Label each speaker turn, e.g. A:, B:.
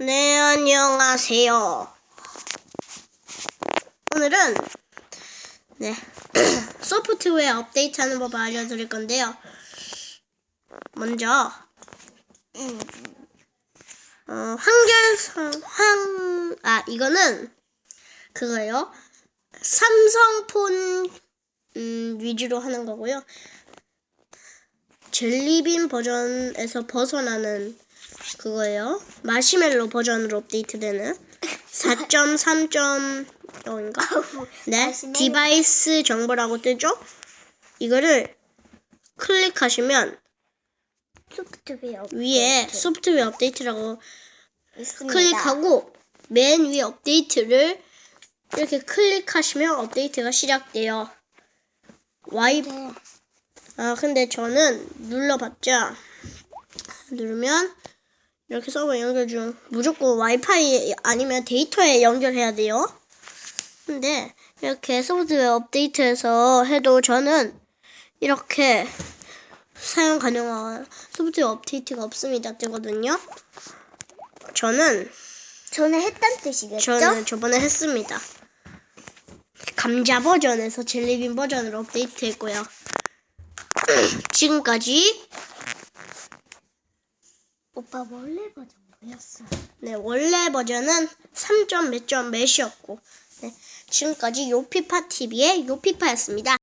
A: 네, 안녕하세요. 오늘은 네 소프트웨어 업데이트하는 법을 알려드릴 건데요. 먼저
B: 음,
A: 어, 한결성 한아 이거는 그거예요. 삼성폰 음, 위주로 하는 거고요. 젤리빈 버전에서 벗어나는 그거예요. 마시멜로 버전으로 업데이트되는 4.3.0인가? 네. 디바이스 정보라고 뜨죠? 이거를 클릭하시면
B: 소프트웨어
A: 위에
B: 업데이트
A: 소프트웨어 업데이트라고
B: 있습니다.
A: 클릭하고 맨 위에 업데이트를 이렇게 클릭하시면 업데이트가 시작돼요. 와이
B: 네.
A: 아 근데 저는 눌러봤자 누르면 이렇게 서버 연결 중 무조건 와이파이 아니면 데이터에 연결해야 돼요. 근데 이렇게 소프트웨어 업데이트해서 해도 저는 이렇게 사용 가능한 소프트웨어 업데이트가 없습니다 뜨거든요. 저는
B: 전에 했단 뜻이겠죠?
A: 저는 저번에 했습니다. 감자 버전에서 젤리빈 버전으로 업데이트했고요. 지금까지
B: 오빠 원래 버전 뭐였어?
A: 네, 원래 버전은 3점 몇 점 몇이었고 네, 지금까지 요피파 TV의 요피파였습니다.